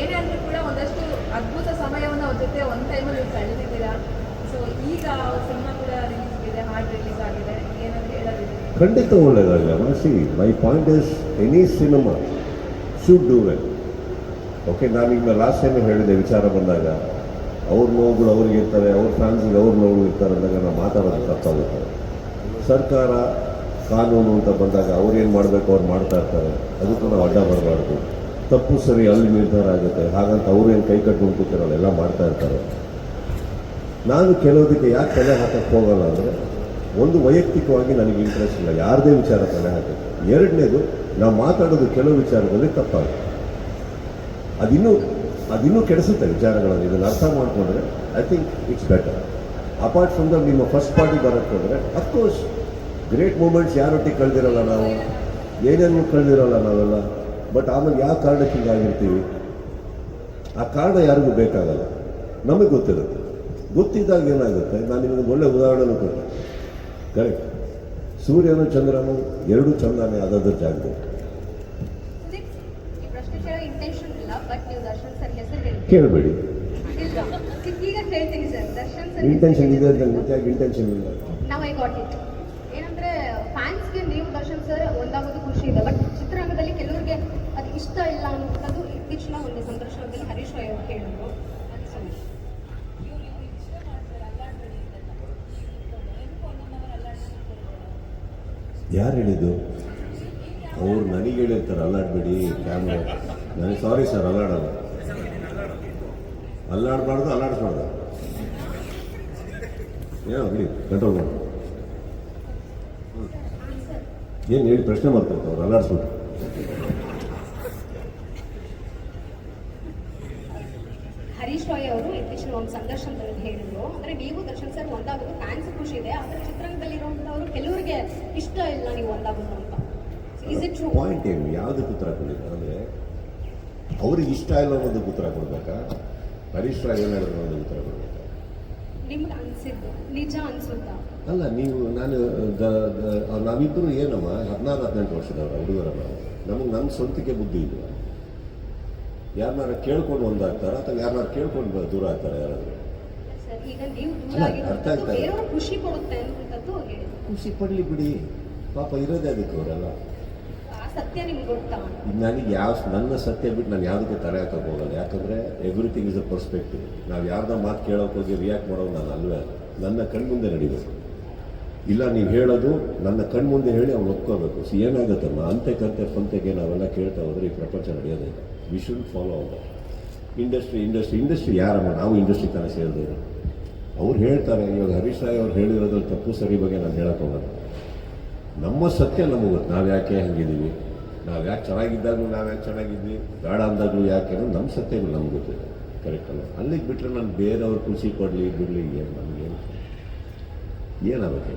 ಏನೇ ಅಂದ್ರೂ ಕೂಡ ಒಂದಷ್ಟು ಅದ್ಭುತ ಸಮಯವನ್ನು ಅವ್ರ ಜೊತೆ ಒಂದು ಟೈಮಲ್ಲಿ ನೀವು ಕಳೆದಿದ್ದೀರಾ ಸೊ ಈಗ ಅವ್ರ ಸಿನಿಮಾ ಕೂಡ ರಿಲೀಸ್ ಆಗಿದೆ ಹಾರ್ಡ್ ರಿಲೀಸ್ ಆಗಿದೆ. ಏನಾದ್ರು ಹೇಳೋದಿದೆ ಖಂಡಿತ ಒಳ್ಳೆಯದಾಗ ಮನಸ್ಸಿ my point is any cinema should do well okay ನಾನೀಗ ಲಾಸ್ಟ್ ಟೈಮ್ ಹೇಳಿದೆ ವಿಚಾರ ಬಂದಾಗ. ಅವ್ರ ನೋವುಗಳು ಅವ್ರಿಗೆ ಇರ್ತಾರೆ ಅವ್ರ ಫ್ಯಾನ್ಸಿಗೆ ಅವ್ರ ನೋವುಗಳು ಇರ್ತಾರೆ ಅಂದಾಗ ನಾವು ಮಾತಾಡೋದು ತಪ್ಪಾಗುತ್ತೆ ಸರ್ಕಾರ ಕಾನೂನು ಅಂತ ಬಂದಾಗ ಅವ್ರು ಏನು ಮಾಡಬೇಕು, ಅವ್ರು ಮಾಡ್ತಾ ಇರ್ತಾರೆ. ಅದಕ್ಕೂ ನಾವು ಅಡ್ಡ ಬರಬಾರ್ದು. ತಪ್ಪು ಸರಿ ಅಲ್ಲಿ ನಿರ್ಧಾರ ಆಗುತ್ತೆ ಹಾಗಂತ ಅವ್ರೇನು ಕೈ ಕಟ್ಟು ಕೂತಿರಲ್ಲ ಎಲ್ಲ ಮಾಡ್ತಾ ಇರ್ತಾರೆ. ನಾನು ಕೆಲವುದಕ್ಕೆ ಯಾಕೆ ತಲೆ ಹಾಕಕ್ಕೆ ಹೋಗಲ್ಲ ಅಂದರೆ, ಒಂದು ವೈಯಕ್ತಿಕವಾಗಿ ನನಗೆ ಇಂಟ್ರೆಸ್ಟ್ ಇಲ್ಲ. ಯಾರದೇ ವಿಚಾರ ತಲೆ ಹಾಕಕ್ಕೆ ಎರಡನೇದು ನಾವು ಮಾತಾಡೋದು ಕೆಲವು ವಿಚಾರದಲ್ಲಿ ತಪ್ಪಾಗುತ್ತೆ. ಅದಿನ್ನೂ ಅದಿನ್ನೂ ಕೆಡಿಸುತ್ತೆ ವಿಚಾರಗಳನ್ನು ಇದನ್ನು ಅರ್ಥ ಮಾಡಿಕೊಂಡ್ರೆ I think it's better apart from the ನಿಮ್ಮ ಫಸ್ಟ್ ಪಾರ್ಟಿ ಬರೋಕ್ಕೆ ಹೋದರೆ ಅಫ್ಕೋರ್ಸ್ ಗ್ರೇಟ್ ಮೂಮೆಂಟ್ಸ್ ಯಾರೊಟ್ಟಿಗೆ ಕಳೆದಿರಲ್ಲ ನಾವು? ಏನೇನು ಕಳೆದಿರಲ್ಲ ನಾವೆಲ್ಲ? ಬಟ್ ಆಮೇಲೆ ಯಾವ ಕಾರಣಕ್ಕೆ ಹಿಂಗಾಗಿರ್ತೀವಿ? ಆ ಕಾರಣ ಯಾರಿಗೂ ಬೇಕಾಗಲ್ಲ. ನಮಗೆ ಗೊತ್ತಿರುತ್ತೆ. ಗೊತ್ತಿದ್ದಾಗ ಏನಾಗುತ್ತೆ? ನಾನು ನಿಮಗೆ ಒಳ್ಳೆ ಉದಾಹರಣೆನೂ ಕೊಟ್ಟೆ ಕರೆಕ್ಟ್ ಸೂರ್ಯನು ಚಂದ್ರನು ಎರಡೂ ಚಂದ್ರನೇ ಆದದ್ರ ಜಾಗದಲ್ಲಿ. ಕೇಳಬೇಡಿ. ಇಂಟೆನ್ಷನ್ ಇದೆ ಅಂತ ನಿಜವಾಗಿ ಇಂಟೆನ್ಷನ್ ಇಲ್ಲ ನಾವು ಐ ಗಾಟ್ ಇಟ್ ಏನಂದ್ರೆ ಫ್ಯಾನ್ಸ್ಗೆ ನೀವು ದರ್ಶನ್ ಸರ್ ಒಂದಾಗೋದು ಖುಷಿ ಇದೆ ಬಟ್ ಚಿತ್ರರಂಗದಲ್ಲಿ ಕೆಲವರಿಗೆ ಅದು ಇಷ್ಟ ಇಲ್ಲ ಅನ್ನೋದು ಇತ್ತೀಚಿನ ಒಂದು ಸಂದರ್ಶನದಲ್ಲಿ ಹರೀಶ್ ರಾಯ್ ಅವರು ಹೇಳಿದ್ರು. ಯಾರು ಹೇಳಿದ್ದು? ಅವ್ರು ನನಗೆ ಹೇಳಿರ್ತಾರೆ, ಅಲ್ಲಾಡ್ಬೇಡಿ ಕ್ಯಾಮ್ರಾ ನನಗೆ ಸಾರಿ ಸರ್ ಅಲ್ಲಾಡಲ್ಲ ಅಲ್ಲಾಡಬಾರ್ದು, ಅಲ್ಲಾಡಿಸ್ಬಾರ್ದು. ಏನೋ ಬಿಡಿ ಕಂಟ್ರೋಲ್ ಮಾಡಿ. ಏನು ಹೇಳಿ, ಪ್ರಶ್ನೆ ಮಾಡ್ತಾರೆ ಅವ್ರು ಅಲ್ಲಾಡಿಸ್ಬಿಟ್ಟು ಹರೀಶ್ ರಾಯ್ ಅವರು ಇತ್ತೀಚಿನ ಒಂದು ಸಂದರ್ಶನದಲ್ಲಿ ಹೇಳಿದ್ರು. ಅಂದ್ರೆ ನೀವು ದರ್ಶನ್ ಸರ್ ಒಂದಾಗೋದು ಫ್ಯಾನ್ಸ್ ಖುಷಿ ಇದೆ. ಆದರೆ ಚಿತ್ರರಂಗದಲ್ಲಿ ಇರುವಂತವರು ಕೆಲವರಿಗೆ ಇಷ್ಟ ಇಲ್ಲ ನೀವು ಒಂದಾಗೋದು ಅಂತ. ಇಸ್ ಇಟ್ ಟ್ರೂ ಪಾಯಿಂಟ್ ಏನು? ಯಾವುದಕ್ಕೆ ಉತ್ತರ ಕೊಟ್ಟಿದ್ದಾರೆ ಅಂದರೆ ಅವ್ರಿಗೆ ಇಷ್ಟ ಇಲ್ಲ ಅನ್ನೋದಕ್ಕೆ ಉತ್ತರ ಕೊಡ್ಬೇಕಾ? ಹರೀಶ್ ರಾಯ್ ಏನಾದ್ರು ಅನ್ನೋದಕ್ಕೆ ಉತ್ತರ ಕೊಡ್ಬೇಕಾ? ನಿಮ್ಗೆ ಅನ್ಸಿದ್ದು? ನಿಜ ಅನ್ಸುತ್ತಾ? ಅಲ್ಲ ನೀವು ನಾನು ನಾವಿಬ್ಬರು ಏನಮ್ಮ ಹದಿನಾರು ಹದಿನೆಂಟು ವರ್ಷದವ್ರ ಹುಡುಗರ ನಾವು ನಮಗೆ ನನ್ನ ಸ್ವಂತಿಕೆ ಬುದ್ಧಿ ಇಲ್ಲ ಯಾರನ್ನಾರ ಕೇಳ್ಕೊಂಡು ಒಂದಾಗ್ತಾರ ಅಥವಾ ಯಾರನ್ನಾರು ಕೇಳ್ಕೊಂಡು ದೂರ ಆಗ್ತಾರೆ ಯಾರಾದರೂ? ಅರ್ಥ ಆಗ್ತಾ ಇಲ್ಲ. ಖುಷಿ ಪಡಲಿ ಬಿಡಿ. ಪಾಪ ಇರೋದೇ ಅದಕ್ಕೆ ಅವರೆಲ್ಲ. ನನಗೆ ಯಾವ ನನ್ನ ಸತ್ಯ ಬಿಟ್ಟು ನಾನು ಯಾವುದಕ್ಕೆ ತಲೆ ಹಾಕಕ್ಕೆ ಹೋಗಲ್ಲ. ಯಾಕಂದರೆ ಎವ್ರಿಥಿಂಗ್ ಇಸ್ ಅ ಪರ್ಸ್ಪೆಕ್ಟಿವ್ ನಾವು ಯಾರ್ದ ಮಾತು ಕೇಳೋಕೆ ಹೋಗಿ ರಿಯಾಕ್ಟ್ ಮಾಡೋದು ನಾನು ಅಲ್ವೇ ಅಲ್ಲ. ನನ್ನ ಕಣ್ಮುಂದೆ ನಡಿಬೇಕು. ಇಲ್ಲ ನೀವು ಹೇಳೋದು ನನ್ನ ಕಣ್ಮುಂದೆ ಹೇಳಿ ಅವ್ನು ಒಪ್ಕೋಬೇಕು. ಸಿ ಏನಾಗುತ್ತಮ್ಮ? ಅಂತೆ ಕಂತೆ ಪಂತೆಗೆ ನಾವೆಲ್ಲ ಕೇಳ್ತಾ ಹೋದ್ರೆ ಈ ಪ್ರಪಂಚ ನಡೆಯೋದೇ ಇಲ್ಲ. ವಿ ಶುಡ್ ಫಾಲೋ ಅವ ಇಂಡಸ್ಟ್ರಿ ಇಂಡಸ್ಟ್ರಿ ಇಂಡಸ್ಟ್ರಿ ಯಾರಮ್ಮ? ನಾವು ಇಂಡಸ್ಟ್ರಿ ಥರ ಸೇರಿದ್ರು ಅವ್ರು ಹೇಳ್ತಾರೆ, ಇವಾಗ ಹರೀಶ್ ರಾಯ್ ಅವ್ರು ಹೇಳಿರೋದ್ರಲ್ಲಿ ತಪ್ಪು, ಸರಿ ಬಗ್ಗೆ ನಾನು ಹೇಳಕ್ಕೆ ನಮ್ಮ ಸತ್ಯ ನಮಗೆ ಗೊತ್ತು. ನಾವು ಯಾಕೆ ಹಂಗಿದ್ದೀವಿ? ನಾವು ಯಾಕೆ ಚೆನ್ನಾಗಿದ್ದಾಗಲೂ ನಾವು ಯಾಕೆ ಚೆನ್ನಾಗಿದ್ವಿ ಬೇಡ ಅಂದಾಗಲೂ ಯಾಕೆ ಅನ್ನೋದು ನಮ್ಮ ಸತ್ಯಗಳು ನಮ್ಗೆ ಗೊತ್ತಿದೆ ಕರೆಕ್ಟ್ ಅಲ್ಲ ಅಲ್ಲಿಗೆ ಬಿಟ್ಟರೆ ನಾನು ಬೇರೆಯವ್ರ ಖುಷಿ ಕೊಡಲಿ, ಬಿಡಲಿ ಏನು ನಮಗೇನು ಏನಾಗುತ್ತೆ